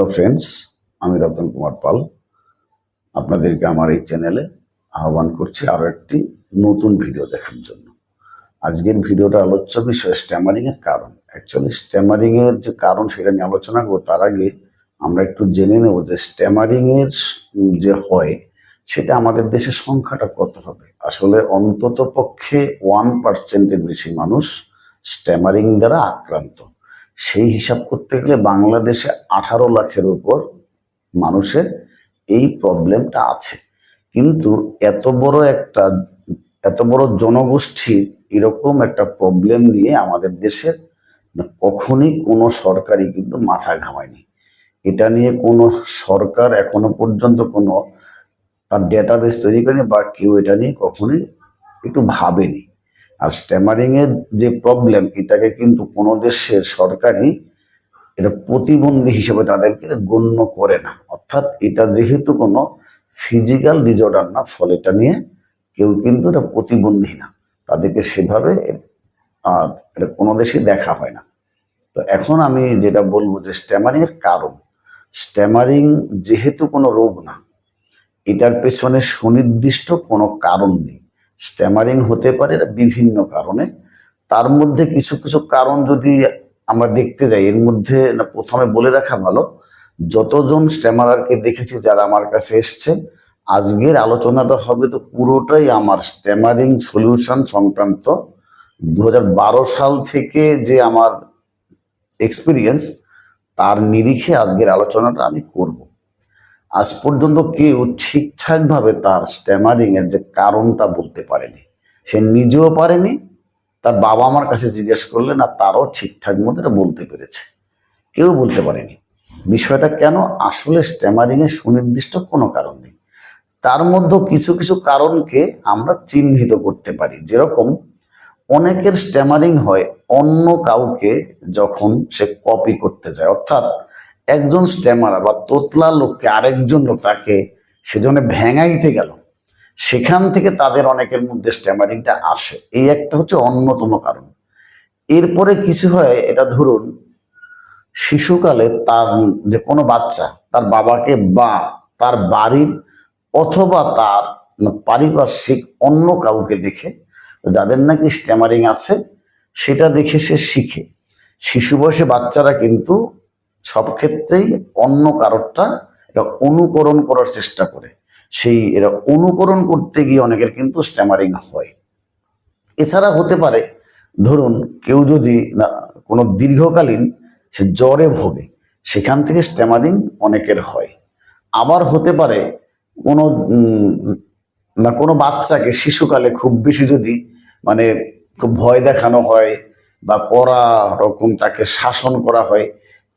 Hello friends আমি রতন কুমার পাল। আপনাদেরকে আমার এই চ্যানেলে আহ্বান করছি আরও একটি নতুন ভিডিও দেখার জন্য। আজকের ভিডিওটা আলোচ্য বিষয় স্ট্যামারিংয়ের কারণ। অ্যাকচুয়ালি স্ট্যামারিংয়ের যে কারণ সেটা নিয়ে আলোচনা করব, তার আগে আমরা একটু জেনে নেব যে স্ট্যামারিংয়ের যে হয়, সেটা আমাদের দেশের সংখ্যাটা কত হবে? আসলে অন্তত পক্ষে ওয়ান পার্সেন্টের বেশি মানুষ স্ট্যামারিং দ্বারা আক্রান্ত। সেই হিসাব করতে গেলে বাংলাদেশে আঠারো লাখের উপর মানুষের এই প্রবলেমটা আছে। কিন্তু এত বড় একটা, এত বড় জনগোষ্ঠীর এরকম একটা প্রবলেম নিয়ে আমাদের দেশের কখনই কোনো সরকারই কিন্তু মাথা ঘামায়নি। এটা নিয়ে কোনো সরকার এখনও পর্যন্ত কোনো তার ডেটাবেস তৈরি করেনি বা কেউ এটা নিয়ে কখনোই একটু ভাবেনি। আর স্ট্যামারিং এর যে প্রবলেম এটাকে কিন্তু কোনো দেশের সরকারই এটা প্রতিবন্ধী হিসেবে তাদেরকে গণ্য করে না। অর্থাৎ এটা যেহেতু কোনো ফিজিক্যাল ডিজর্ডার না, ফলে এটা নিয়ে কেউ কিন্তু এটা প্রতিবন্ধী না। তাদেরকে সেভাবে আর এটা কোনো দেশে দেখা হয় না। তো এখন আমি যেটা বলব যে স্ট্যামারিং এর কারণ স্ট্যামারিং যেহেতু কোনো রোগ না, এটার পেছনে সুনির্দিষ্ট কোনো কারণ নেই। স্ট্যামারিং হতে পারে বিভিন্ন কারণে। তার মধ্যে কিছু কিছু কারণ যদি আমরা দেখতে যাই, এর মধ্যে না প্রথমে বলে রাখা ভালো, যতজন স্ট্যামারারকে দেখেছি যারা আমার কাছে এসছে, আজকের আলোচনাটা হবে তো পুরোটাই আমার স্ট্যামারিং সলিউশন সংক্রান্ত। দু হাজার বারো সাল থেকে যে আমার এক্সপিরিয়েন্স, তার নিরিখে আজকের আলোচনাটা আমি করব। আজ পর্যন্ত কেউ ঠিকঠাকভাবে তার স্ট্যামারিং এর যে কারণটা বলতে পারেনি। সে নিজেও পারেনি, তার বাবা আমার কাছে জিজ্ঞেস করলে না তারও ঠিকঠাক মতো এটা বলতে পেরেছে। কেউ বলতে পারেনি। বিষয়টা কেন? আসলে স্ট্যামারিং এর সুনির্দিষ্ট কোনো কারণ নেই। তার মধ্যে কিছু কিছু কারণকে আমরা চিহ্নিত করতে পারি। যেরকম অনেকের স্ট্যামারিং হয় অন্য কাউকে যখন সে কপি করতে যায়। অর্থাৎ একজন স্ট্যামার বা তোতলা লোককে আরেকজন লোক তাকে সেজন্য ভেঙাইতে গেল। সেখান থেকে তাদের অনেকের মধ্যে স্ট্যামারিংটা আসে। এই একটা হচ্ছে অন্যতম কারণ। এরপরে কিছু হয়, এটা ধরুন, শিশুকালে তার যে কোনো বাচ্চা, তার বাবাকে বা তার বাড়ির অথবা তার পারিপার্শ্বিক অন্য কাউকে দেখে যাদের নাকি স্ট্যামারিং আছে, সেটা দেখে সে শিখে। শিশু বয়সে বাচ্চারা কিন্তু সব ক্ষেত্রেই অন্য কারোরটা এটা অনুকরণ করার চেষ্টা করে। সেই এরা অনুকরণ করতে গিয়ে অনেকের কিন্তু স্ট্যামারিং হয়। এছাড়া হতে পারে, ধরুন কেউ যদি না, কোনো দীর্ঘকালীন সে জ্বরে ভোগে, সেখান থেকে স্ট্যামারিং অনেকের হয়। আবার হতে পারে, কোনো না, কোনো বাচ্চাকে শিশুকালে খুব বেশি যদি মানে খুব ভয় দেখানো হয় বা কড়া রকম তাকে শাসন করা হয়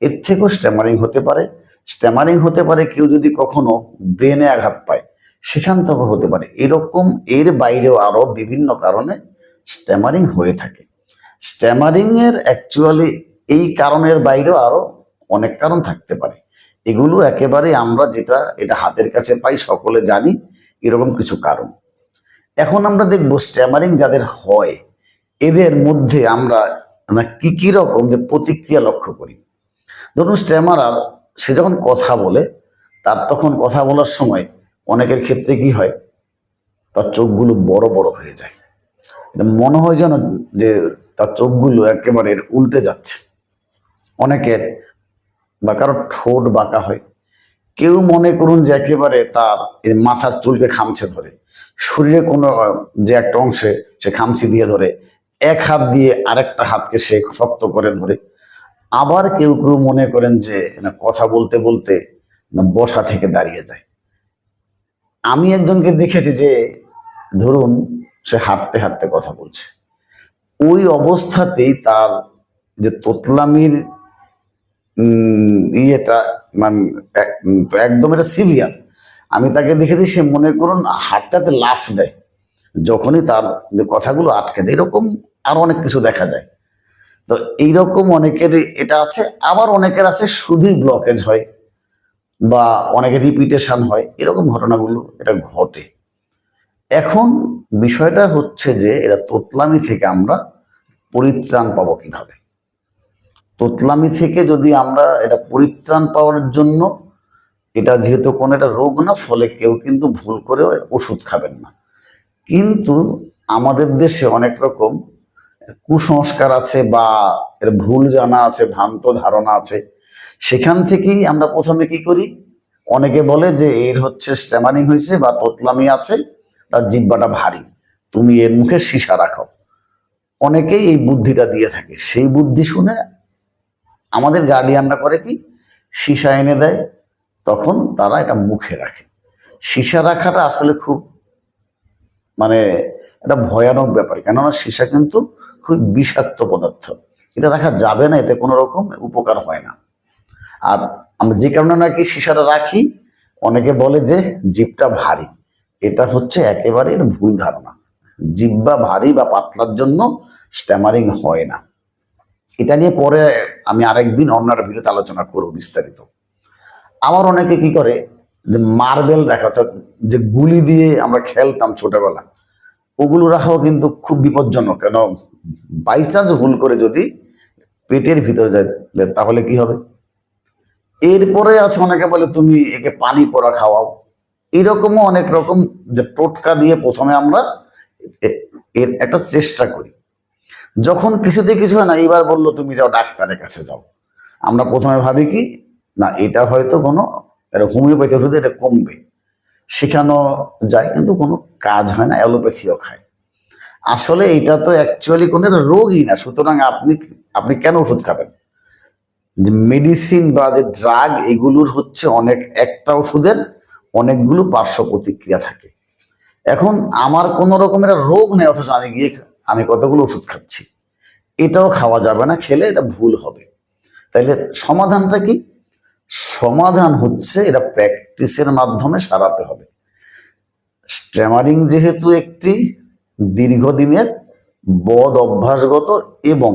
এর থেকেও স্ট্যামারিং হতে পারে। স্ট্যামারিং হতে পারে কেউ যদি কখনো ব্রেনে আঘাত পায়, সেখান থেকে হতে পারে। এরকম এর বাইরেও আরও বিভিন্ন কারণে স্ট্যামারিং হয়ে থাকে। স্ট্যামারিংয়ের অ্যাকচুয়ালি এই কারণের বাইরেও আরও অনেক কারণ থাকতে পারে। এগুলো একেবারে আমরা যেটা, এটা হাতের কাছে পাই, সকলে জানি, এরকম কিছু কারণ। এখন আমরা দেখব স্ট্যামারিং যাদের হয়, এদের মধ্যে আমরা কি কি রকম যে প্রতিক্রিয়া লক্ষ্য করি। ধরুন স্ট্যামারার সে যখন কথা বলে, তার তখন কথা বলার সময় অনেকের ক্ষেত্রে কি হয়? তার চোখগুলো বড় বড় হয়ে যায়। এটা মনে হয় যেন যে তার চোখগুলো একেবারে উল্টে যাচ্ছে। অনেকের বা কারও ঠোঁট বাঁকা হয়। কেউ মনে করুন যে একেবারে তার মাথার চুলকে খামছে ধরে। শরীরে কোনো যে একটা অংশে সে খামচি দিয়ে ধরে। এক হাত দিয়ে আরেকটা হাতকে সে শক্ত করে ধরে। আবার কেউ কেউ মনে করেন যে, না, কথা বলতে বলতে না, বসা থেকে দাঁড়িয়ে যায়। আমি একজনকে দেখেছি যে, ধরুন, সে হাঁটতে হাঁটতে কথা বলছে। ওই অবস্থাতেই তার যে তোতলামির ইয়েটা মানে একদম এটা সিভিয়ার। আমি তাকে দেখেছি, সে মনে করুন হাঁটতে হাঁটতে লাফ দেয়। যখনই তার যে কথাগুলো আটকে দেয় এরকম আরও অনেক কিছু দেখা যায়। তো এইরকম অনেকের এটা আছে, আবার অনেকের আছে শুধুই ব্লকেজ হয় বা অনেকের রিপিটেশন হয়, এরকম ঘটনাগুলো এটা ঘটে। এখন বিষয়টা হচ্ছে যে এরা তোতলামি থেকে আমরা পরিত্রাণ পাবো কীভাবে? তোতলামি থেকে যদি আমরা এটা পরিত্রাণ পাওয়ার জন্য, এটা যেহেতু কোনো একটা রোগ না, ফলে কেউ কিন্তু ভুল করেও ওষুধ খাবেন না। কিন্তু আমাদের দেশে অনেক রকম কুসংস্কার আছে বা এর ভুল জানা আছে, ভ্রান্ত ধারণা আছে, সেখান থেকেই আমরা প্রথমে কি করি? অনেকে বলে যে এর হচ্ছে স্ট্যামারিং হয়েছে বা তোতলামি আছে, তার জিব্বাটা ভারী, তুমি এর মুখে সীসা রাখো। অনেকেই এই বুদ্ধিটা দিয়ে থাকে। সেই বুদ্ধি শুনে আমাদের গার্ডিয়ানরা করে কি? সীসা এনে দেয়, তখন তারা এটা মুখে রাখে। সীসা রাখাটা আসলে খুব মানে এটা ভয়ানক ব্যাপার। কেননা সীসা কিন্তু খুব বিষাক্ত পদার্থ। এটা রাখা যাবে না, এতে কোনো রকম উপকার হয় না। আর আমরা যে কারণে নাকি সীসাটা রাখি, অনেকে বলে যে জিভটা ভারী। এটা হচ্ছে একেবারে ভুল ধারণা। জিব্বা ভারী বা পাতলার জন্য স্ট্যামারিং হয় না। এটা নিয়ে পরে আমি আরেকদিন অন্য একটা ভিডিওতে আলোচনা করব বিস্তারিত। আবার অনেকে কি করে যে মার্বেল রাখা, অর্থাৎ যে গুলি দিয়ে আমরা খেলতাম ছোটবেলা, ওগুলো রাখাও কিন্তু খুব বিপজ্জনক। কেন? বাইচান্স ভুল করে যদি পেটের ভিতরে যায়, তাহলে কি হবে? এরপরে আছে অনেকে বলে, তুমি একে পানি পরা খাওয়াও। এরকমও অনেক রকম যে টোটকা দিয়ে প্রথমে আমরা এর একটা চেষ্টা করি। যখন কিছুতে কিছু হয় না এবার বলল, তুমি যাও ডাক্তারের কাছে যাও। আমরা প্রথমে ভাবি কি, না, এটা হয়তো কোনো এটা হোমিওপ্যাথি ওষুধে এটা কমবে। শেখানো যায় কিন্তু কোনো কাজ হয় না, অ্যালোপ্যাথিও খায়। আসলে এটা তো অ্যাকচুয়ালি কোনো রোগই না, সুতরাং আপনি আপনি কেন ওষুধ খাবেন? যে মেডিসিন বা যে ড্রাগ এগুলোর হচ্ছে অনেক, একটা ওষুধের অনেকগুলো পার্শ্ব প্রতিক্রিয়া থাকে। এখন আমার কোনো রকমের রোগ নেই, অথচ আমি গিয়ে আমি কতগুলো ওষুধ খাচ্ছি। এটাও খাওয়া যাবে না, খেলে এটা ভুল হবে। তাইলে সমাধানটা কি? সমাধান হচ্ছে এটা প্র্যাকটিসের মাধ্যমে সারাতে হবে। স্ট্যামারিং যেহেতু একটি দীর্ঘদিনের বদ অভ্যাসগত এবং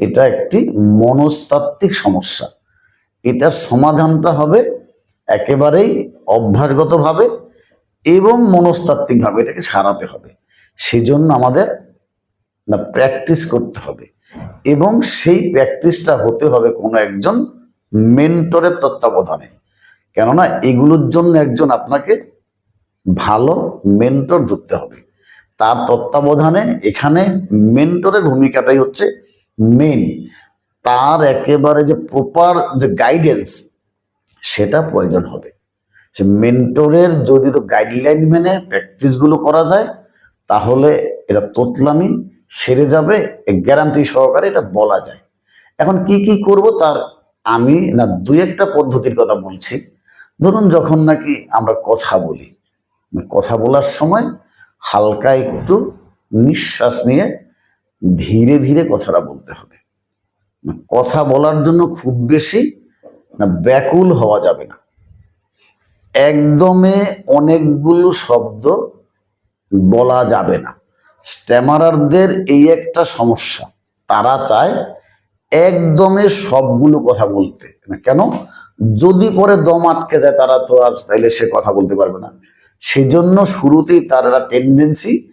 এটা একটি মনস্তাত্ত্বিক সমস্যা। এটার সমাধানটা হবে একেবারেই অভ্যাসগতভাবে এবং মনস্তাত্ত্বিকভাবে এটাকে সারাতে হবে। সেজন্য আমাদের না প্র্যাকটিস করতে হবে এবং সেই প্র্যাকটিসটা হতে হবে কোনো একজন মেন্টরের তত্ত্বাবধানে। কেননা এগুলোর জন্য একজন আপনাকে ভালো মেন্টর ধরতে হবে। তার তত্ত্বাবধানে এখানে মেন্টরের ভূমিকাটাই হচ্ছে মেন তার একেবারে যে প্রপার যে গাইডেন্স সেটা প্রয়োজন হবে। সে মেন্টরের যদি তো গাইডলাইন মেনে প্র্যাকটিসগুলো করা যায়, তাহলে এটা তোতলামি সেরে যাবে গ্যারান্টি সহকারে এটা বলা যায়। এখন কি কি করব তার আমি না দুই একটা পদ্ধতির কথা বলছি। ধরুন যখন নাকি আমরা কথা বলি, কথা বলার সময় হালকা একটু নিঃশ্বাস নিয়ে ধীরে ধীরে কথাটা বলতে হবে। কথা বলার জন্য খুব বেশি না ব্যাকুল হওয়া যাবে না। একদমে অনেকগুলো শব্দ বলা যাবে না। স্ট্যামারারদের এই একটা সমস্যা, তারা চায় একদমে সবগুলো কথা বলতে কেন? যদি পরে দম আটকে যায় তারা তো আর তাইলে সে কথা বলতে পারবে না। সেজন্য শুরুতেই তার টেন্ডেন্সি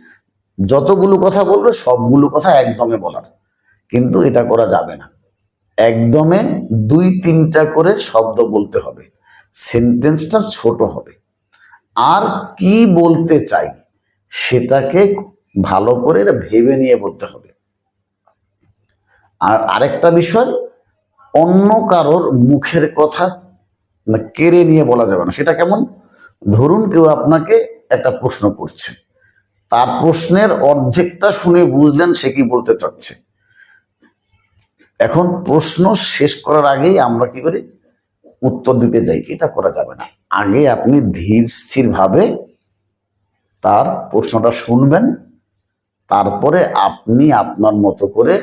যতগুলো কথা বলবে সবগুলো কথা একদমে বলার। কিন্তু এটা করা যাবে না। একদমে দুই তিনটা করে শব্দ বলতে হবে। সেন্টেন্সটা ছোট হবে। আর কি বলতে চাই সেটাকে ভালো করে ভেবে নিয়ে বলতে হবে। আর আরেকটা বিষয়, অন্য কারোর মুখের কথা না কেড়ে নিয়ে বলা যাবে না। সেটা কেমন? ধরুন কেউ আপনাকে একটা প্রশ্ন করছে। তার প্রশ্নের অর্ধেকটা শুনে বুঝলেন সে কি বলতে চাচ্ছে। এখন প্রশ্ন শেষ করার আগেই আমরা কি করি? উত্তর দিতে যাই এটা করা যাবে না। আগে আপনি ধীর স্থির ভাবে তার প্রশ্নটা শুনবেন তারপরে আপনি আপনার মতো করে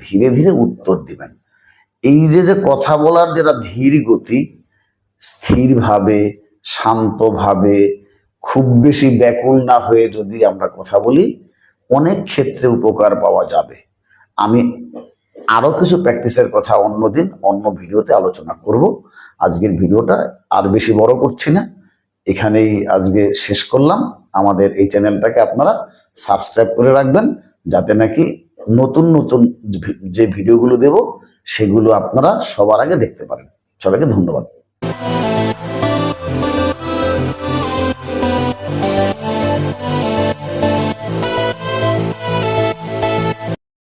ধীরে ধীরে উত্তর দিবেন। এই যে যে কথা বলার যেটা ধীর গতি, স্থিরভাবে, শান্তভাবে, খুব বেশি ব্যাকুল না হয়ে যদি আমরা কথা বলি, অনেক ক্ষেত্রে উপকার পাওয়া যাবে। আমি আরও কিছু প্র্যাকটিসের কথা অন্যদিন অন্য ভিডিওতে আলোচনা করব। আজকের ভিডিওটা আর বেশি বড় করছি না। এখানেই আজকে শেষ করলাম। আমাদের এই চ্যানেলটাকে আপনারা সাবস্ক্রাইব করে রাখবেন, যাতে নাকি নতুন নতুন যে ভিডিওগুলো দেব, সেগুলো আপনারা সবার আগে দেখতে পারেন। সবাইকে ধন্যবাদ।